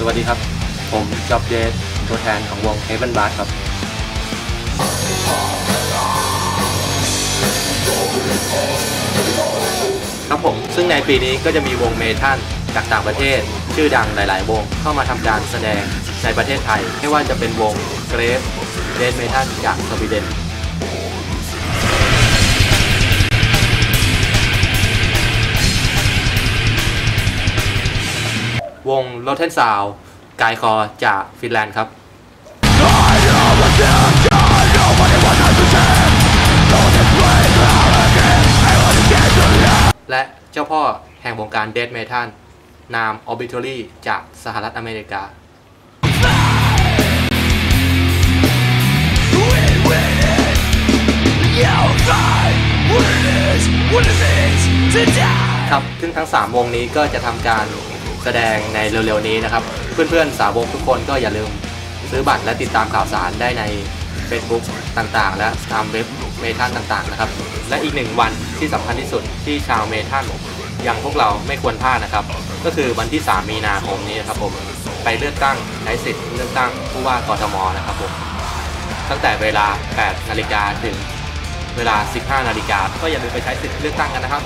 สวัสดีครับ ผมจ็อบเดสตัวแทนของวง Heaven b a r ครับ ครับผมซึ่งในปีนี้ก็จะมีวงเมทัลจากต่างประเทศ ชื่อดังหลาย ๆ วงเข้ามาทำการแสดงในประเทศไทย ไม่ว่าจะเป็นวงเกรฟเดนเมทัลจากสวีเดน วงโรเทนซาวกายคอจากฟินแลนด์ครับและเจ้าพ่อแห่งวงการเด d เมทัลนาม Obituary จากสหรัฐอเมริกา ครับ ซึ่งทั้ง 3 วงนี้ก็จะทำการแสดงในเร็วๆนี้นะครับ เพื่อนๆสาวกทุกคนก็อย่าลืมซื้อบัตรและติดตามข่าวสารได้ใน Facebook ต่างๆ และตามเว็บเมทัลต่างๆนะครับ และอีกหนึ่งวันที่สำคัญที่สุดที่ชาวเมทัลอย่างพวกเราไม่ควรพลาดนะครับ ก็คือวันที่ 3 มีนาคมนี้นะครับผมไปเลือกตั้งใช้สิทธิ์เลือกตั้งผู้ว่ากทมนะครับผมตั้งแต่เวลา 8 นาฬิกาถึงเวลา 15 นาฬิกาก็อย่าลืมไปใช้สิทธิ์เลือกตั้งกันนะครับ